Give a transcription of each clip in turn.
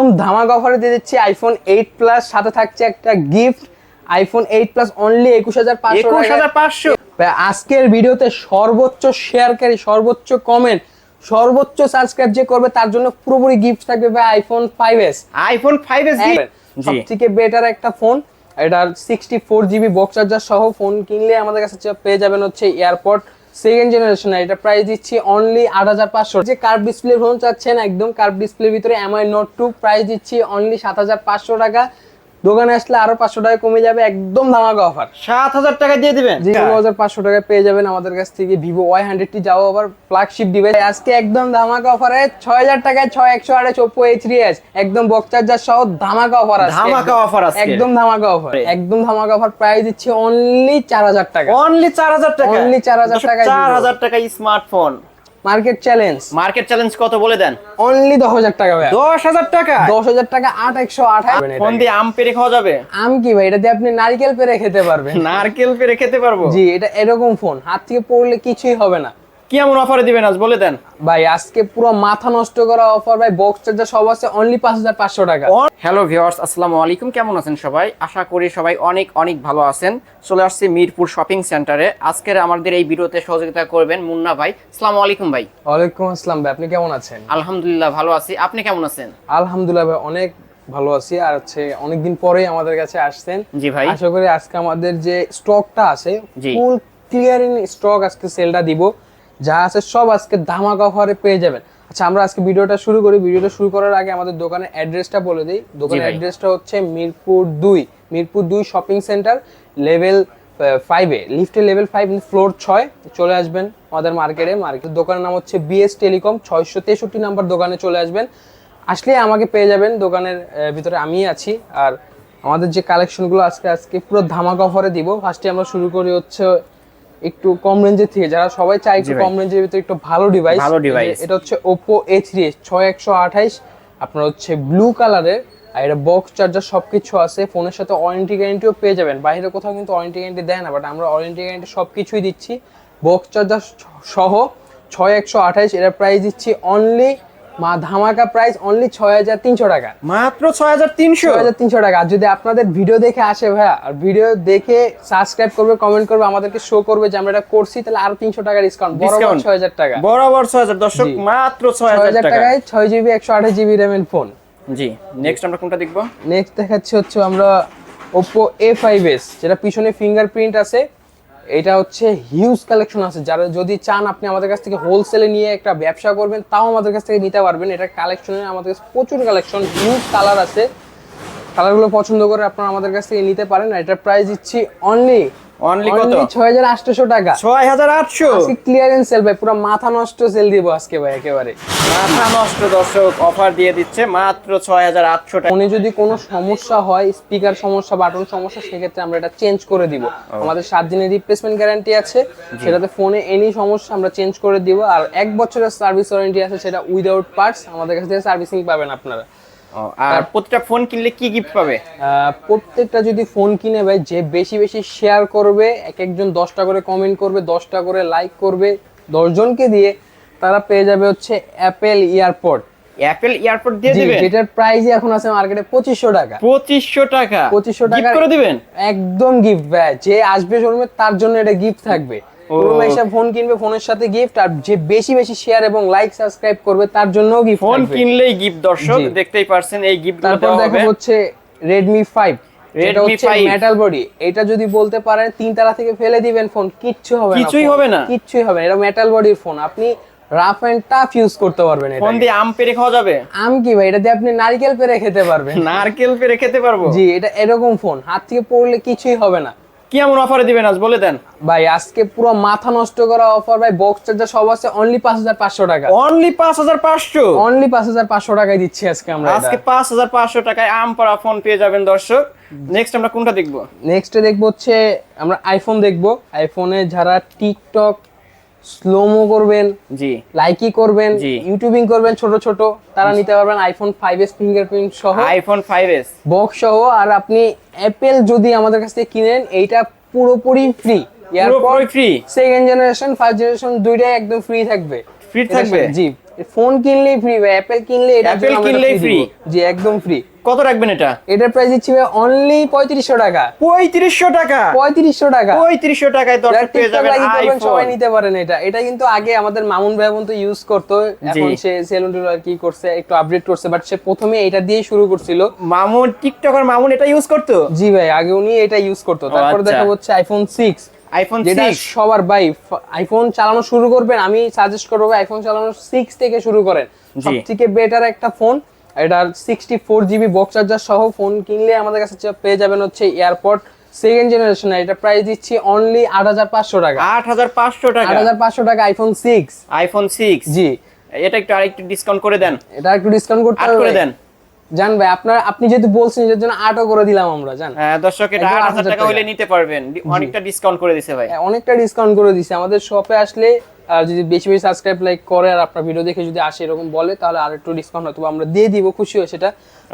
একদম ধামাকা অফারে দিয়ে দিচ্ছি আইফোন এইট প্লাস সাথে থাকছে একটা gift iPhone eight plus only একুশ হাজার একুশ হাজার পাঁচশো। আজকের ভিডিওতে সর্বোচ্চ শেয়ারকারী সর্বোচ্চ কমেন্ট সর্বোচ্চ সাবস্ক্রাইব যে করবে তার জন্য পুরোপুরি গিফট থাকবে ভাই iPhone five S iPhone five S জি। সব থেকে বেটার একটা ফোন এটার sixty four GB box charger সহ ফোন কিনলে আমাদের কাছে পেয়ে যাবেন হচ্ছে এয়ারপড সেকেন্ড জেনারেশন এটা প্রাইস দিচ্ছি অনলি আট হাজার পাঁচশো। যে কার্ভ ডিসপ্লে ফোন চাচ্ছেন, একদম কার্ভ ডিসপ্লের ভিতরে এমআই নোট টু প্রাইস দিচ্ছি অনলি সাত হাজার পাঁচশো টাকা। দোকানে আসলে আরও পাঁচশো টাকা কমে যাবে একদম ধামাকা অফার সাত হাজার টাকা দিয়ে দিবেন। হাজার পাঁচশো টাকায় পেয়ে যাবেন আমাদের কাছ থেকে ভিভো ওয়াই হান্ড্রেডটি যাও আবার ফ্ল্যাগশিপ ডিভাইস আজকে একদম ধামাকা অফারে ছয় হাজার টাকায় ছয় একশো আঠাশ ওপো এইচ থ্রি এস একদম বক্স চার্জার সহ ধামাকা অফার আছে ধামাকা offer আজকে। একদম ধামাকা অফার একদম ধামাকা অফার প্রাইস দিচ্ছি অনলি চার হাজার টাকা। অনলি চার হাজার টাকা Only 4,000 টাকায় চার হাজার টাকা smartphone market challenge. Market challenge কত বলে দেন? অনলি দশ হাজার টাকা ভাই দশ হাজার টাকা? দশ হাজার টাকা আট একশো আঠাশ। ফোন দিয়ে আম পেরে খাওয়া যাবে? আম কি ভাই? এটা দিয়ে আপনি নারকেল পেরে খেতে পারবেন। নারকেল পেরে খেতে পারব? জি এটা এরকম ফোন। হাত থেকে পড়লে কিছুই হবে না। কি এমন অফারে দিবেন আজ? বলে দেন। ভাই আজকে পুরো মাথা নষ্ট করা অফার ভাই বক্স চার্জার সব আছে অনলি পাঁচ হাজার পাঁচশো টাকা। হ্যালো ভিউয়ার্স আসসালামু আলাইকুম। কেমন আছেন সবাই? আশা করি সবাই অনেক অনেক ভালো আছেন। চলে আসছি মিরপুর শপিং সেন্টারে আজকের আমাদের এই ভিডিওতে সহযোগিতা করবেন মুন্না ভাই। আসসালামু আলাইকুম ভাই। ওয়ালাইকুম আসসালাম ভাই আপনি কেমন আছেন? আলহামদুলিল্লাহ ভালো আছি। আপনি কেমন আছেন? আলহামদুলিল্লাহ ভাই অনেক ভালো আছি। আর হচ্ছে অনেকদিন পরেই আমাদের কাছে আসছেন। জি ভাই। আশা করি আজকে আমাদের যে স্টকটা আছে। ফুল ক্লিয়ারিং স্টক আজকে সেলটা দিব। যা আছে সব আজকে ধামাকা অফারে পেয়ে যাবেন। আচ্ছা আমরা আজকে ভিডিওটা শুরু করি। ভিডিওটা শুরু করার আগে আমাদের দোকানের অ্যাড্রেসটা বলে দিই। দোকানের অ্যাড্রেসটা হচ্ছে মিরপুর দুই। মিরপুর দুই শপিং সেন্টার লেভেল ফাইভে লিফটে লেভেল ফাইভ ফ্লোর ছয়। চলে আসবেন আমাদের মার্কেটে মার্কেট দোকানের নাম হচ্ছে বিএস টেলিকম ছয়শো তেষট্টি নাম্বার দোকানে চলে আসবেন। আসলে আমাকে পেয়ে যাবেন দোকানের ভিতরে আমি আছি। আর আমাদের যে কালেকশনগুলো আজকে আজকে পুরো ধামাকা অফারে দিব। ফার্স্টে আমরা শুরু করি হচ্ছে একটু কম রেঞ্জের থেকে যারা সবাই চায় একটু কম রেঞ্জের ভিতরে একটু ভালো ডিভাইস ভালো device। এটা হচ্ছে ছয় একশো আঠাইশ আপনার হচ্ছে ব্লু কালারের আর এটা বক্স চার্জার সবকিছু আছে ফোনের সাথে ওয়ারেন্টি গ্যারেন্টিও পেয়ে যাবেন। বাইরে কোথাও কিন্তু ওয়ারেন্টি গ্যারেন্টি দেয় না বাট আমরা ওয়ারেন্টি গ্যারেন্টি সবকিছুই দিচ্ছি। বক্স চার্জার সহ ছয় একশো আঠাইশ এটার প্রাইস দিচ্ছি অনলি মা ধামাকা প্রাইস অনলি ছয় হাজার তিনশো টাকা। মাত্র ছয় হাজার তিনশো? হাজার তিনশো টাকা। যদি আপনাদের ভিডিও দেখে আসে ভাইয়া আর ভিডিও দেখে সাবস্ক্রাইব করবে কমেন্ট করবে আমাদেরকে শো করবে যে আমরা এটা করছি তাহলে আরও তিনশো টাকা ডিসকাউন্ট বরাবর ছয় হাজার টাকা। বরাবর ছয় হাজার। দর্শক মাত্র ছয় হাজার টাকায় ছয় জিবি একশো আঠাশ জিবি র্যামের ফোন জি নেক্সট আমরা কোনটা দেখব? নেক্সট দেখাচ্ছি হচ্ছে আমরা ওপো এ ফাইভ এস যেটা পিছনে ফিঙ্গারপ্রিন্ট আছে। এটা হচ্ছে হিউজ কালেকশন আছে। যারা যদি চান আপনি আমাদের কাছ থেকে হোলসেলে নিয়ে একটা ব্যবসা করবেন, তাও আমাদের কাছ থেকে নিতে পারবেন। এটা কালেকশনে আমাদের কাছে প্রচুর কালেকশন হিউজ কালার আছে। কালারগুলো পছন্দ করে আপনারা আমাদের কাছ থেকে নিতে পারেন। এটার প্রাইস দিচ্ছি অনলি Only কত? ছয় হাজার আটশো টাকা। ছয় হাজার আটশো? আজকে ক্লিয়ারেন্স সেল ভাই পুরো মাথা নষ্ট সেল দিব আজকে ভাই একেবারে। মাথা নষ্ট দর্শক অফার দিয়ে দিচ্ছে মাত্র ছয় হাজার আটশো টাকা। ফোনে যদি কোনো সমস্যা হয় স্পিকার সমস্যা বাটন সমস্যা সেক্ষেত্রে আমরা এটা চেঞ্জ করে দিব। আমাদের সাত দিনের রিপ্লেসমেন্ট গ্যারান্টি আছে। সেটাতে ফোনে এনি সমস্যা আমরা চেঞ্জ করে দিব। আর এক বছরের সার্ভিস ওয়ারেন্টি আছে সেটা উইদাউট পার্টস আমাদের কাছ থেকে সার্ভিসিং পাবেন আপনারা। আর প্রতিটা ফোন কিনলে কি গিফট পাবে? প্রত্যেকটা যদি ফোন কিনে ভাই যে বেশি বেশি শেয়ার করবে এক একজন দশটা করে কমেন্ট করবে দশটা করে লাইক করবে দশজনকে দিয়ে তারা পেয়ে যাবে হচ্ছে অ্যাপেল ইয়ারপড অ্যাপেল এয়ারপোর্ট দিয়ে দিবেন? যেটার প্রাইস এখন আছে মার্কেটে পঁচিশশো টাকা। পঁচিশশো টাকা। 2500 Gift টাকার- করে দিবেন? একদম গিফট ভাই। যে আসবে শোরুমে তার জন্য এটা গিফট থাকবে। শোরুমে এসে ফোন কিনবে ফোনের সাথে গিফট আর যে বেশি বেশি শেয়ার এবং লাইক সাবস্ক্রাইব করবে তার জন্যও গিফট ফোন কিনলেই গিফট দর্শক দেখতেই পারছেন এই গিফট তারপর দেখো হচ্ছে রেডমি ফাইভ এটা হচ্ছে মেটাল বডি এটা যদি বলতে পারেন তিন থেকে ফেলে দিবেন ফোন কিচ্ছু হবে না কিছুই হবে না? কিচ্ছুই হবে না। এটা মেটাল বডির ফোন আপনি রাফ এন্ড টাফ ইউজ করতে পারবেন এটা ফোন দিয়ে আম পেরে খাওয়া যাবে? আম কি ভাই? এটা দিয়ে আপনি নারকেল পেরে খেতে পারবেন। নারকেল পেরে খেতে পারব? জি এটা এরকম ফোন হাত থেকে পড়লে কিছুই হবে না। কি এমন অফারে দিবেন আজ? বলে দেন। ভাই আজকে পুরো মাথা নষ্ট করা অফার ভাই বক্স চার্জার সব আছে অনলি পাঁচ হাজার পাঁচশো টাকা। অনলি পাঁচ হাজার পাঁচশো? অনলি পাঁচ হাজার পাঁচশো টাকায় দিচ্ছি আজকে আমরা আজকে পাঁচ হাজার পাঁচশো টাকায় আমপারা ফোন পেয়ে যাবেন দর্শক। নেক্সট আমরা কোনটা দেখব? নেক্সটে দেখব হচ্ছে আমরা আইফোন দেখব। আইফোনে যারা টিকটক স্লোমো করবেন জি। লাইকি করবেন জি। ইউটিউবিং করবেন ছোট ছোট তারা নিতে পারবেন আইফোন ফাইভ এস ফিঙ্গারপ্রিন্ট সহ। আইফোন ফাইভ এস বক্স সহ আর আপনি অ্যাপেল যদি আমাদের কাছ থেকে কিনেন এইটা পুরোপুরি ফ্রি পুরোপুরি free second generation first generation দুইটাই একদম ফ্রি থাকবে। ফ্রি থাকবে? জি ফোন কিনলেই ফ্রি অ্যাপেল কিনলে এটা Apple কিনলেই ফ্রি জি একদম ফ্রি কত রাখবেন এটা? এটার প্রাইস দিচ্ছি অনলি পঁয়ত্রিশশো টাকা। পঁয়ত্রিশশো টাকা? পঁয়ত্রিশশো টাকা। পঁয়ত্রিশশো টাকায় দর্শক পেয়ে যাবেন সবাই নিতে পারেন এটা। এটা কিন্তু আগে আমাদের মামুন ভাই তো ইউজ করতো। এখন সে সেলুন কি করছে একটু আপডেট করছে বাট সে প্রথমে এটা দিয়েই শুরু করছিল। মামুন টিকটকার মামুন এটা ইউজ করতো? জি ভাই আগে উনি এটা ইউজ করতো। তারপর আচ্ছা। দেখা হচ্ছে আইফোন সিক্স আইফোন যেটা সবার ভাই আইফোন চালানো শুরু করবেন আমি সাজেস্ট করব আইফোন চালানো সিক্স থেকে শুরু করেন। সব থেকে বেটার একটা ফোন এটার sixty four GB box charger সহ ফোন কিনলে আমাদের কাছে পেয়ে যাবেন হচ্ছে এয়ারপোর্ট সেকেন্ড জেনারেশন এটা প্রাইস দিচ্ছি অনলি আট হাজার পাঁচশো টাকা। আট হাজার পাঁচশো টাকা। আট হাজার পাঁচশো টাকা আইফোন সিক্স আইফোন সিক্স জি। এটা একটু আরেকটু ডিসকাউন্ট করে দেন। এটা একটু ডিসকাউন্ট করতে করে দেন। জান ভাই আপনার আপনি যেহেতু বলছেন এর জন্য আটও করে দিলাম আমরা জান। হ্যাঁ, দর্শক এটা একদম আট আট হাজার হাজার টাকা। হলে নিতে পারবেন। অনেকটা ডিসকাউন্ট করে দিছে ভাই। অনেকটা ডিসকাউন্ট করে দিছে। আমাদের শপে আসলে আর যদি বেশি বেশি সাবস্ক্রাইব লাইক করে আর আপনার ভিডিও দেখে যদি আসে এরকম বলে তাহলে আর একটু ডিসকাউন্ট হয়তো আমরা দিয়ে দিব খুশি হয়ে সেটা।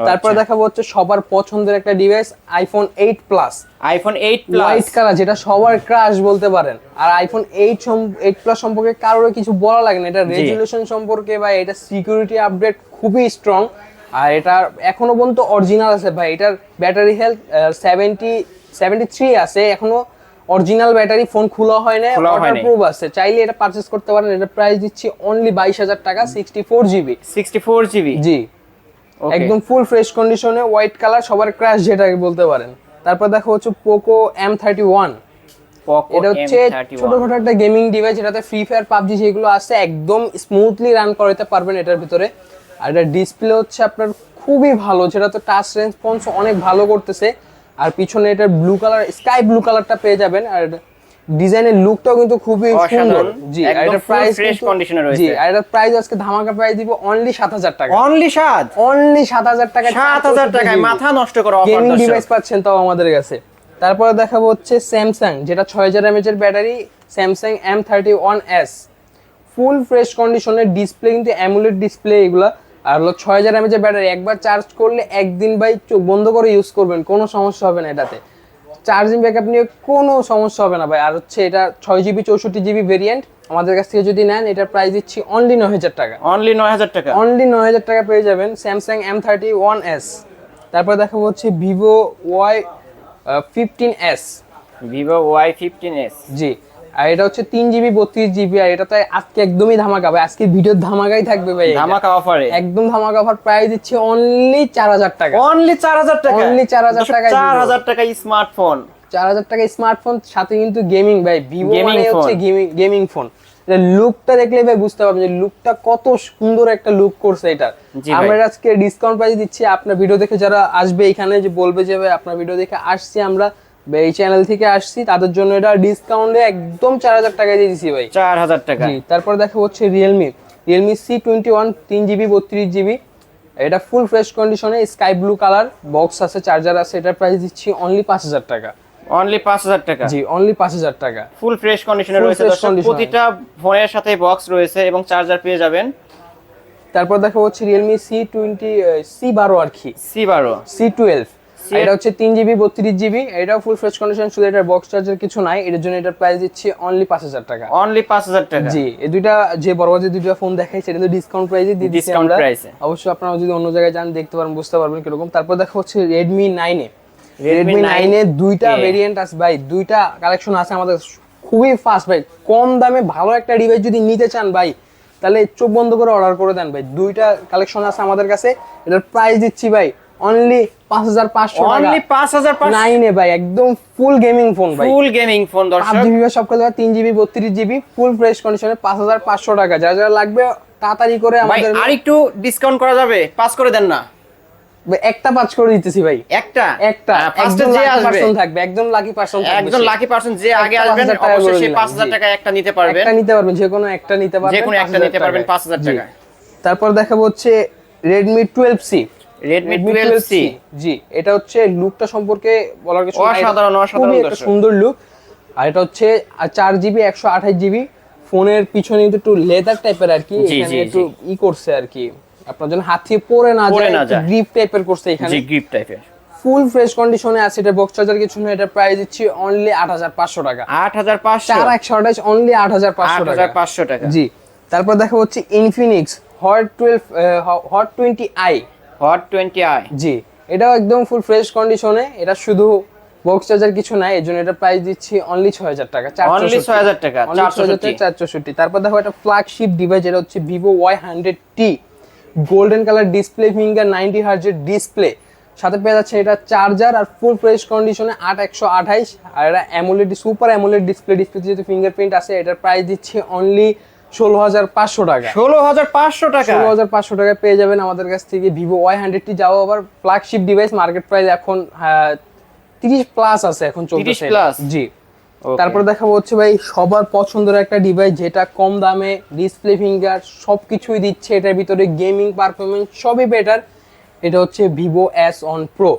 তারপর আচ্ছা। দেখাবো হচ্ছে সবার পছন্দের একটা device iPhone eight plus iPhone eight plus white colour যেটা সবার ক্রাশ বলতে পারেন। আর আইফোন এইট এইট প্লাস সম্পর্কে কারোর কিছু বলা লাগে না। এটা রেজুলেশন সম্পর্কে বা এটা সিকিউরিটি আপডেট খুবই স্ট্রং আর এটা এখনও পর্যন্ত অরিজিনাল আছে ভাই এটার battery health seventy seventy three আছে এখনও অরিজিনাল ব্যাটারি ফোন খোলা হয় না। ওয়াটারপ্রুফ আছে। চাইলে এটা পারচেস করতে পারেন এটা প্রাইস দিচ্ছি অনলি বাইশ হাজার টাকা sixty four GB sixty four GB জি একদম ফুল ফ্রেশ কন্ডিশনে হোয়াইট কালার সবার ক্র্যাশ যেটাকে বলতে পারেন। তারপর দেখো হচ্ছে পোকো এম থার্টি ওয়ান এটা হচ্ছে ছোটখাটো একটা গেমিং ডিভাইস যেটাতে ফ্রি ফায়ার পাবজি যেগুলো আছে একদম স্মুথলি রান করাতে পারবেন এটার ভিতরে। আর এটা ডিসপ্লে হচ্ছে আপনার খুবই ভালো যেটা তো টাচ রেসপন্স অনেক ভালো করতেছে। আর পিছনে এটার ব্লু কালার স্কাই ব্লু কালারটা পেয়ে যাবেন। আর ডিজাইনের লুকটাও কিন্তু খুবই সুন্দর। জি আর full প্রাইস condition এ রয়েছে। জি আর এটার প্রাইস আজকে ধামাকা প্রাইস দিব অনলি সাত হাজার টাকা। অনলি সাত? অনলি সাত হাজার টাকা সাত হাজার টাকায় মাথা নষ্ট করা অফার গেমিং ডিভাইস পাচ্ছেন তাও আমাদের কাছে। তারপরে দেখাবো হচ্ছে স্যামসাং যেটা ছয় হাজার এমএচ এর battery Samsung M thirty one S full fresh কন্ডিশনের ডিসপ্লে কিন্তু অ্যামুলেট ডিসপ্লে এগুলা। আর হলো ছয় হাজার এমএচ এর ব্যাটারি একবার চার্জ করলে একদিন ভাই চোখ বন্ধ করে ইউজ করবেন কোনো সমস্যা হবে না এটাতে। চার্জিং ব্যাকআপ নিয়ে কোনো সমস্যা হবে না ভাই। আর হচ্ছে এটা ছয় জিবি চৌষট্টি জিবি ভেরিয়েন্ট আমাদের কাছ থেকে যদি নেন এটার প্রাইস দিচ্ছি অনলি নয় হাজার টাকা। অনলি নয় হাজার টাকা। অনলি নয় হাজার টাকা পেয়ে যাবেন Samsung M thirty one S তারপর দেখাবো হচ্ছে Vivo Y fifteen S Vivo Y fifteen S জি। আর এটা হচ্ছে তিন জিবি বত্রিশ জিবি আর এটা তো আজকে একদমই ধামাকা ভাই। আজকে ভিডিওর ধামাকাই থাকবে ভাই ধামাকা অফারে একদম ধামাকা অফার প্রাইস দিচ্ছে অনলি চার হাজার টাকা। অনলি চার হাজার টাকা। Only 4,000 টাকায় চার হাজার টাকা স্মার্টফোন চার হাজার টাকা স্মার্টফোন সাথে কিন্তু গেমিং ভাই। ভিভো মানে হচ্ছে গেমিং গেমিং ফোন লুকটা দেখলে ভাই বুঝতে পারবেন যে লুকটা কত সুন্দর একটা লুক করছে এটা। আমরা আজকে ডিসকাউন্ট প্রাইস দিচ্ছি। আপনার ভিডিও দেখে যারা আসবে এখানে যে বলবে যে ভাই আপনার ভিডিও দেখে আসছি আমরা। এই চ্যানেল থেকে আসছি তাদের জন্য এটা ডিসকাউন্টে একদম চার হাজার টাকায় দিয়ে ভাই। চার হাজার টাকা। তারপর দেখা হচ্ছে Realme Realme C twenty one তিন জিবি বত্রিশ জিবি এটা ফুল ফ্রেশ কন্ডিশনে স্কাই ব্লু কালার বক্স আছে চার্জার আছে এটার প্রাইস দিচ্ছি অনলি পাঁচ হাজার টাকা। অনলি পাঁচ হাজার টাকা। জি অনলি পাঁচ হাজার টাকা। ফুল ফ্রেশ কন্ডিশনে রয়েছে। প্রতিটা ফোনের সাথে বক্স রয়েছে এবং চার্জার পেয়ে যাবেন। তারপর দেখা হচ্ছে রিয়েলমি সি টোয়েন্টি সি বারো আর কি। সি বারো সি টুয়েলভ C- এটা হচ্ছে তিন জিবি বত্রিশ জিবি এটাও ফুল ফ্রেশ কন্ডিশন শুধু এটার বক্স চার্জার কিছু নাই। এটার জন্য এটার প্রাইস দিচ্ছি অনলি পাঁচ হাজার টাকা। অনলি পাঁচ হাজার টাকা। জি এই দুইটা যে বড় যে দুইটা ফোন দেখাই সেটা তো ডিসকাউন্ট প্রাইসে দিয়ে দিচ্ছি আমরা। অবশ্যই আপনারা যদি অন্য জায়গায় যান দেখতে পারেন বুঝতে পারবেন কীরকম। তারপর দেখা হচ্ছে রেডমি নাইনে রেডমি 9 নাইনে দুইটা ভেরিয়েন্ট আছে ভাই। দুইটা কালেকশন আছে আমাদের। খুবই ফাস্ট ভাই। কম দামে ভালো একটা ডিভাইস যদি নিতে চান ভাই তাহলে চোখ বন্ধ করে অর্ডার করে দেন ভাই। দুইটা কালেকশন আছে আমাদের কাছে। এটার প্রাইস দিচ্ছি ভাই অনলি পাঁচ হাজার পাঁচশো অনলি পাঁচ হাজার নাইনে ভাই একদম ফুল গেমিং ফোন ভাই। ফুল গেমিং ফোন দর্শক। আট জিবি সব কাজ তিন জিবি বত্রিশ জিবি ফুল ফ্রেশ কন্ডিশনে পাঁচ হাজার পাঁচশো টাকা। যা যা লাগবে তাড়াতাড়ি করে আমাদের আর একটু ডিসকাউন্ট করা যাবে। পাঁচ করে দেন না। একটা পাঁচ করে দিতেছি ভাই। একটা? একটা। হ্যাঁ, ফার্স্টে যে আসবে। থাকবে একদম লাকি পার্সন একদম লাকি পার্সন যে আগে আসবেন অবশ্যই সেই 5000 টাকা একটা নিতে পারবেন। একটা নিতে পারবেন যে কোনো একটা নিতে পারবেন যে কোনো একটা নিতে পারবেন 5000 টাকা তারপর দেখাবো হচ্ছে Redmi twelve C Redmi 12C জি এটা হচ্ছে লুকটা সম্পর্কে বলার কিছু অসাধারণ অসাধারণ একটা সুন্দর লুক আর এটা হচ্ছে 4GB 128GB ফোনের পিছনে কিন্তু একটু লেদার টাইপের আর কি এখানে একটু ই করছে আর কি। আপনার যেন হাতে পড়ে না যায় গ্রিপ টাইপের করছে এখানে। জি গ্রিপ টাইপের ফুল ফ্রেশ কন্ডিশনে আছে এটা বক্স চার্জার কিছু না এটা প্রাইস দিচ্ছি অনলি 8500 টাকা। 8500 4128 অনলি 8500 টাকা। 8500 টাকা। জি তারপর দেখা হচ্ছে Infinix hot 12 hot 20 I hot twenty I জি এটাও একদম ফুল ফ্রেশ কন্ডিশনে এটা শুধু বক্স চার্জার কিছু নাই এর জন্য এটা প্রাইস দিচ্ছি অনলি ছয় হাজার টাকা অনলি ছয় হাজার টাকা চারশোষট্টি তারপর দেখো একটা ফ্ল্যাগশিপ ডিভাইস যেটা হচ্ছে Vivo Y hundred T golden colour display finger ninety হার্জের display সাথে পেয়ে যাচ্ছে এটা চার্জার আর ফুল ফ্রেশ কন্ডিশনে আট একশো আঠাইশ। আর এটা AMOLED super AMOLED display display যেহেতু ফিঙ্গারপ্রিন্ট আছে এটার প্রাইস দিচ্ছি অনলি ষোলো হাজার পাঁচশো টাকা। ষোলো হাজার পাঁচশো টাকা? ষোলো হাজার পাঁচশো টাকায় পেয়ে যাবেন আমাদের কাছ থেকে ভিভো ওয়াই হান্ড্রেডটি যাও আবার ফ্ল্যাগশিপ ডিভাইস মার্কেট প্রাইস এখন তিরিশ প্লাস আছে এখন চলতেছে 30 plus? জি. তারপর দেখাবো হচ্ছে ভাই সবার পছন্দের একটা ডিভাইস যেটা কম দামে ডিসপ্লে ফিঙ্গার সবকিছুই দিচ্ছে এটার ভিতরে গেমিং পারফরমেন্স সবই বেটার এটা হচ্ছে ভিভো এস অন প্রো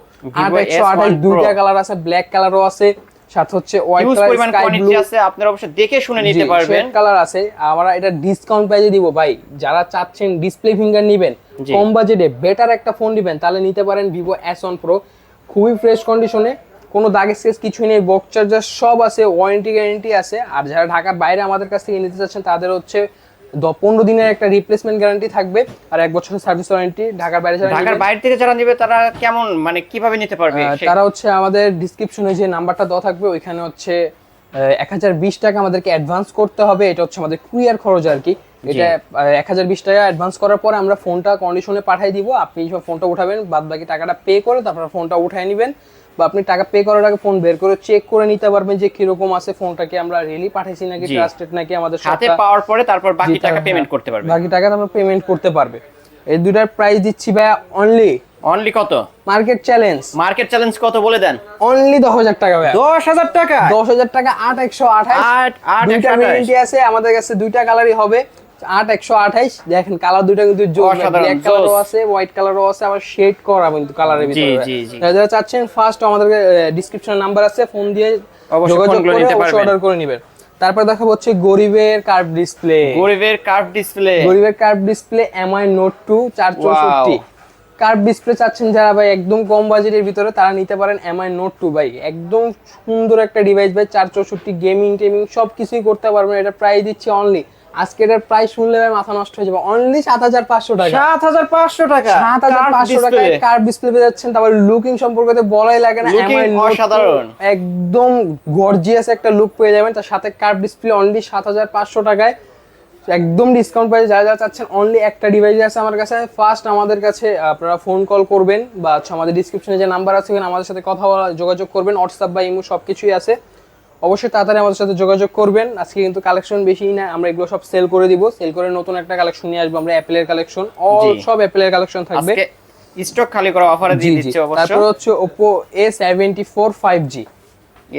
আর একশো S1 আঠাশ দুইটা কালার আছে ব্ল্যাক কালারও আছে। সাথে হচ্ছে হোয়াইট কালার কোয়ান্টিটি আছে আপনারা অবশ্যই দেখে শুনে নিতে পারবেন। কালার আছে। আমরা এটা ডিসকাউন্ট প্রাইসে দিব ভাই। যারা চাচ্ছেন ডিসপ্লে ফিঙ্গার নেবেন। কম বাজেটে বেটার একটা ফোন নেবেন তাহলে নিতে পারেন ভিভো এস অন প্রো খুবই ফ্রেশ কন্ডিশনে কোনো দাগ স্কেচ কিছুই নেই বক্স চার্জার সব আছে ওয়ারেন্টি গ্যারেন্টি আছে। আর যারা ঢাকার বাইরে আমাদের কাছ থেকে নিতে চাচ্ছেন তাদের হচ্ছে পনেরো দিনের একটা রিপ্লেসমেন্ট গ্যারান্টি থাকবে আর এক বছরের সার্ভিস ওয়ারেন্টি ঢাকার বাইরে ঢাকার বাইরে থেকে যারা নেবে তারা কেমন মানে কীভাবে নিতে পারবে তারা হচ্ছে আমাদের ডিসক্রিপশনে যে নাম্বারটা দেওয়া থাকবে ওইখানে হচ্ছে এক হাজার বিশ টাকা আমাদেরকে অ্যাডভান্স করতে হবে। এটা হচ্ছে আমাদের কুরিয়ার খরচ আর কি। এটা এক হাজার বিশ টাকা অ্যাডভান্স করার পরে আমরা ফোনটা কন্ডিশনে পাঠিয়ে দিব। আপনি ফোনটা উঠাবেন বাদ বাকি টাকাটা পে করে তারপর ফোনটা উঠায় নেবেন। বা আপনি টাকা পে করার আগে ফোন বের করে চেক করে নিতে পারবেন যে কীরকম আছে ফোনটাকে আমরা রিয়েলি পাঠাইছি নাকি ট্রাস্টেড নাকি আমাদের হাতে পাওয়ার পরে তারপর বাকি টাকা পেমেন্ট করতে পারবে বাকি টাকা তারপর পেমেন্ট করতে পারবে। এই দুটার প্রাইস দিচ্ছি ভাইয়া অনলি অনলি কত? মার্কেট চ্যালেঞ্জ মার্কেট চ্যালেঞ্জ কত বলে দেন? অনলি দশ হাজার টাকা ভাইয়া। দশ হাজার টাকা? দশ হাজার টাকা আট একশো আঠাশ। আট আট দুইটা একশো আঠাশ। ভ্যারিয়েন্টি আছে আমাদের কাছে দুইটা কালারই হবে। আট একশো আঠাইশ। দেখেন কালার দুইটা কিন্তু ব্ল্যাক কালারও আছে হোয়াইট কালারও আছে আবার শেড করা কিন্তু কালারের ভিতরে। যারা চাচ্ছেন ফার্স্ট আমাদের ডিসক্রিপশনে নাম্বার আছে ফোন দিয়ে যোগাযোগ করে অবশ্যই অর্ডার করে নেবেন। তারপর দেখাবো হচ্ছে গরিবের কার্ভ ডিসপ্লে গরিবের কার্ভ ডিসপ্লে গরিবের curve display Mi note two চার চৌষট্টি কার্ভ ডিসপ্লে চাচ্ছেন যারা ভাই একদম কম বাজেটের ভিতরে তারা নিতে পারেন এমআই নোট টু ভাই। একদম সুন্দর একটা ডিভাইস ভাই চার চৌষট্টি গেমিং টেমিং সব কিছুই করতে পারবেন। এটা প্রাইস দিচ্ছি অনলি আজকে এটার প্রাইস শুনলে ভাই মাথা নষ্ট হয়ে যাবে। অনলি সাত হাজার পাঁচশো টাকা। সাত হাজার পাঁচশো টাকা। সাত হাজার পাঁচশো। টাকায় কার্ভ ডিসপ্লে পেয়ে যাচ্ছেন। তারপর লুকিং সম্পর্কে তো বলাই লাগে না। Looking MI Note 2 অসাধারণ। একদম গর্জিয়াস একটা লুক পেয়ে যাবেন। তার সাথে কার ডিসপ্লে অনলি সাত হাজার পাঁচশো টাকায়। একদম ডিসকাউন্ট প্রাইস যারা যারা চাচ্ছেন অনলি একটা ডিভাইস আছে আমার কাছে। ফার্স্ট আমাদের কাছে আপনারা ফোন কল করবেন বা আমাদের ডিসক্রিপশনে যে নাম্বার আছে ওখানে আমাদের সাথে কথা বলা যোগাযোগ করবেন। হোয়াটসঅ্যাপ বা ইমো সব কিছুই আছে। অবশ্যই তাড়াতাড়ি আমাদের সাথে যোগাযোগ করবেন। আজকে কিন্তু কালেকশন বেশি না আমরা এগুলো সব সেল করে দিব। সেল করে নতুন একটা কালেকশন নিয়ে আসব আমরা অ্যাপেলের কালেকশন অল। সব অ্যাপেলের কালেকশন থাকবে। আজকে স্টক খালি করা অফারে দিয়ে দিচ্ছে অবশ্য। তারপর হচ্ছে Oppo A74 5G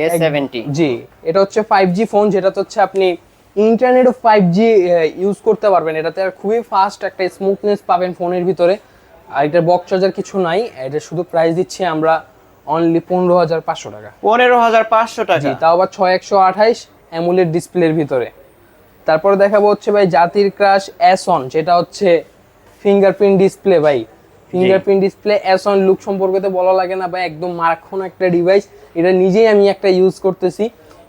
এ সেভেন্টি জি এটা হচ্ছে 5G ফোন যেটা হচ্ছে আপনি ইন্টারনেট ও 5G ইউজ করতে পারবেন। এটাতে আর খুবই ফাস্ট একটা স্মুথনেস পাবেন ফোনের ভিতরে। আর এটার বক্স চার্জার কিছু নাই এটা শুধু প্রাইস দিচ্ছি আমরা অনলি পনেরো হাজার পাঁচশো টাকা। পনেরো হাজার পাঁচশো টাকা। তাও আবার ছয় একশো আঠাইশ অ্যামুলেট ডিসপ্লের ভিতরে। তারপরে দেখাবো হচ্ছে ভাই জাতির ক্রাশ এস অন যেটা হচ্ছে ফিঙ্গারপ্রিন্ট ডিসপ্লে ভাই। Fingerprint display S one look সম্পর্কে তো বলা লাগে না ভাই একদম মারাক্ষণ একটা ডিভাইস এটা নিজেই আমি একটা ইউজ করতেছি।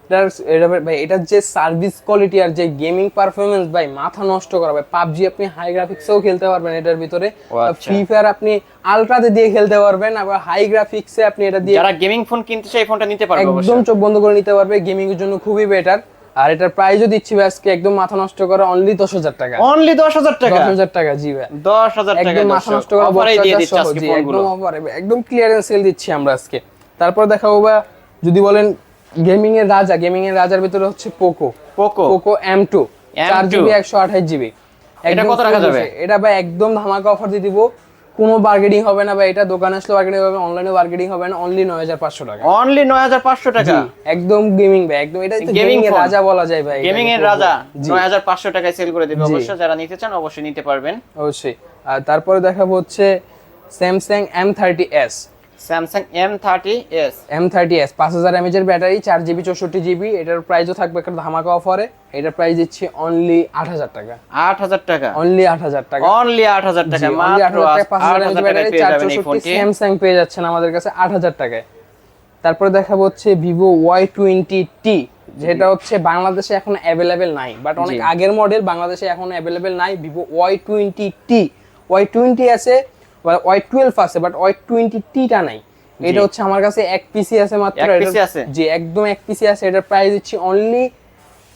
এটার এটা ভাই এটার যে সার্ভিস কোয়ালিটি আর যে গেমিং পারফরমেন্স ভাই মাথা নষ্ট করা ভাই পাবজি আপনি হাই গ্রাফিক্সেও খেলতে পারবেন এটার ভিতরে। আচ্ছা। ফ্রি ফায়ার আপনি আলট্রাতে দিয়ে খেলতে পারবেন আবার হাই গ্রাফিক্সে আপনি এটা দিয়ে যারা গেমিং ফোন কিনতে চায় ফোনটা নিতে পারবে একদম চোখ বন্ধ করে নিতে পারবে গেমিং এর জন্য খুবই বেটার আর এটার প্রাইসও দিচ্ছি ভাই আজকে একদম মাথা নষ্ট করা অনলি দশ হাজার টাকা। অনলি দশ হাজার টাকা? দশ হাজার টাকা জি ভাই। দশ হাজার টাকা একদম মাথা নষ্ট করা একদম অফারে একদম ক্লিয়ারেন্স সেল দিচ্ছি আমরা আজকে। তারপর দেখাবো বা যদি বলেন গেমিং এর রাজা গেমিং এর রাজার ভিতরে হচ্ছে Poco Poco Poco M two চার জিবি একশো আঠাশ জিবি এটা কত রাখা যাবে? এটা ভাই একদম ধামাকা অফার দিয়ে দিব। কোনো বার্গেনিং হবে না ভাই এটা দোকানে আসলে বার্গেনিং হবে অনলাইনে বার্গেনিং হবে না অনলি নয় হাজার পাঁচশো টাকা। অনলি নয় হাজার পাঁচশো টাকা? একদম গেমিং ভাই একদম এটা গেমিং এর রাজা বলা যায় ভাই গেমিং এর রাজা। নয় হাজার পাঁচশো টাকায় সেল করে দেবে অবশ্যই যারা নিতে চান অবশ্যই নিতে পারবেন। অবশ্যই। আর তারপরে দেখাবো হচ্ছে Samsung M thirty S Samsung M thirty S M thirty S পাঁচ হাজার এমএচের ব্যাটারি চার জিবি চৌষট্টি জিবি এটার প্রাইসও থাকবে একটা ধামাকা অফারে এটার প্রাইস দিচ্ছি অনলি আট হাজার টাকা। আট হাজার টাকা? অনলি আট হাজার টাকা। অনলি আট হাজার টাকা জি, only মাত্র 8,000 টাকা, পাঁচ হাজার টাকায় ব্যাটারি, চার চৌষট্টি স্যামসাং পেয়ে যাচ্ছেন আমাদের কাছে আট হাজার টাকায়। তারপরে দেখাবো হচ্ছে ভিভো ওয়াই টোয়েন্টি টি যেটা হচ্ছে বাংলাদেশে এখন অ্যাভেলেবেল নাই। বাট অনেক আগের মডেল বাংলাদেশে এখন অ্যাভেলেবেল নাই Vivo Y twenty T Y twenty আছে ওয়াই টুয়েলভ আছে বাট ওয়াই টোয়েন্টি টিটা নাই। এটা হচ্ছে আমার কাছে এক পিসি আছে মাত্র এক পিসি আছে? জি একদম এক পিসি আছে এটার প্রাইস দিচ্ছি অনলি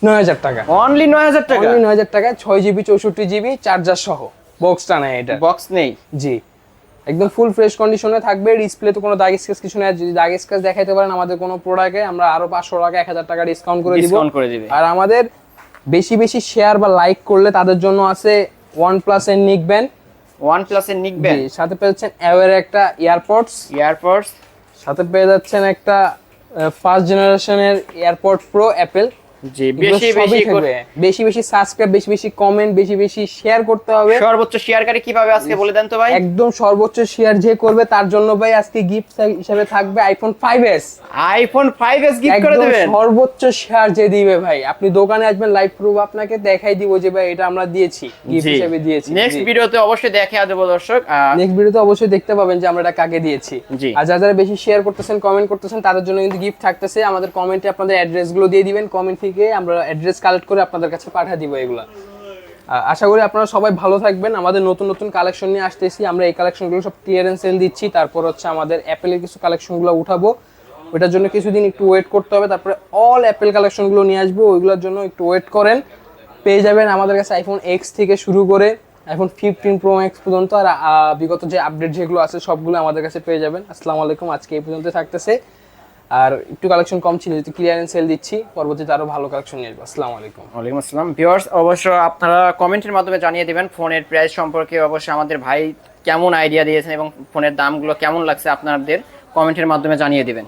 নয় হাজার টাকা। অনলি নয় হাজার টাকা? অনলি নয় হাজার টাকা ছয় জিবি চৌষট্টি জিবি চার্জার সহ। বক্সটা নেয় এটা। বক্স নেই? জি। একদম ফুল ফ্রেশ কন্ডিশনে থাকবে ডিসপ্লে তো কোনো দাগ স্কেচ কিছু নেই। যদি দাগ স্কেচ দেখাইতে পারেন আমাদের কোনো প্রোডাক্টে আমরা আরও পাঁচশো টাকা এক হাজার টাকা ডিসকাউন্ট করে দিব। ডিসকাউন্ট করে দিবে। আর আমাদের বেশি বেশি শেয়ার বা লাইক করলে তাদের জন্য আছে ওয়ান প্লাস এর নিক ব্যান্ড ওয়ান প্লাসের নিকবেন সাথে পেয়ে যাচ্ছেন অ্যাওয়ের একটা এয়ারপডস এয়ারপডস সাথে পেয়ে যাচ্ছেন একটা ফার্স্ট জেনারেশনের এয়ারপড প্রো অ্যাপেল জি বেশি বেশি করে। বেশি বেশি সাবস্ক্রাইব বেশি বেশি কমেন্ট বেশি বেশি শেয়ার করতে হবে। সর্বোচ্চ শেয়ারকারী কীভাবে আজকে বলে দেন তো ভাই? একদম সর্বোচ্চ শেয়ার যে করবে তার জন্য ভাই আজকে গিফট হিসেবে থাকবে iPhone 5s iPhone 5s gift করে দেবেন? সর্বোচ্চ শেয়ার যে দিবে ভাই। আপনি দোকানে আসবেন লাইভ প্রুফ আপনাকে দেখাই দিব যে ভাই এটা আমরা দিয়েছি গিফট হিসেবে দিয়েছি। নেক্সট ভিডিওতে অবশ্যই দেখে দেবো দর্শক। নেক্সট ভিডিওতে অবশ্যই দেখতে পাবেন যে আমরা এটা কাকে দিয়েছি। আর যারা যারা বেশি শেয়ার করতেছেন কমেন্ট করতেছেন তাদের জন্য কিন্তু গিফট থাকতেছে। আমাদের কমেন্টে আপনাদের অ্যাড্রেসগুলো দিয়ে দিবেন। কমেন্ট থেকে আমরা অ্যাড্রেস কালেক্ট করে আপনাদের কাছে পাঠিয়ে দিব এগুলা। আশা করি আপনারা সবাই ভালো থাকবেন। আমাদের নতুন নতুন কালেকশন নিয়ে আসতেছি। আমরা এই কালেকশনগুলো সব ক্লিয়ারেন্স সেল দিচ্ছি। তারপর হচ্ছে আমাদের অ্যাপেলের কিছু কালেকশনগুলো উঠাবো। ওটার জন্য কিছুদিন একটু ওয়েট করতে হবে। তারপরে অল অ্যাপেল কালেকশনগুলো নিয়ে আসব। ওইগুলোর জন্য একটু ওয়েট করেন। পেয়ে যাবেন আমাদের কাছে আইফোন এক্স থেকে শুরু করে আইফোন ফিফটিন প্রো ম্যাক্স পর্যন্ত। আর বিগত যে আপডেট যেগুলো আছে, সবগুলো আমাদের কাছে পেয়ে যাবেন। আসসালামু আলাইকুম। আজকে এই পর্যন্ত থাকতেছে। আর একটু কালেকশন কম ছিল, যেহেতু ক্লিয়ারেন্স সেল দিচ্ছি, পরবর্তীতে আরও ভালো কালেকশন নিয়ে আসব। আসসালামু আলাইকুম। ওয়ালাইকুম আসসালাম। ভিউয়ার্স অবশ্য আপনারা কমেন্টের মাধ্যমে জানিয়ে দেবেন, ফোনের প্রাইস সম্পর্কে অবশ্যই আমাদের ভাই কেমন আইডিয়া দিয়েছেন এবং ফোনের দামগুলো কেমন লাগছে আপনাদের কমেন্টের মাধ্যমে জানিয়ে দিবেন।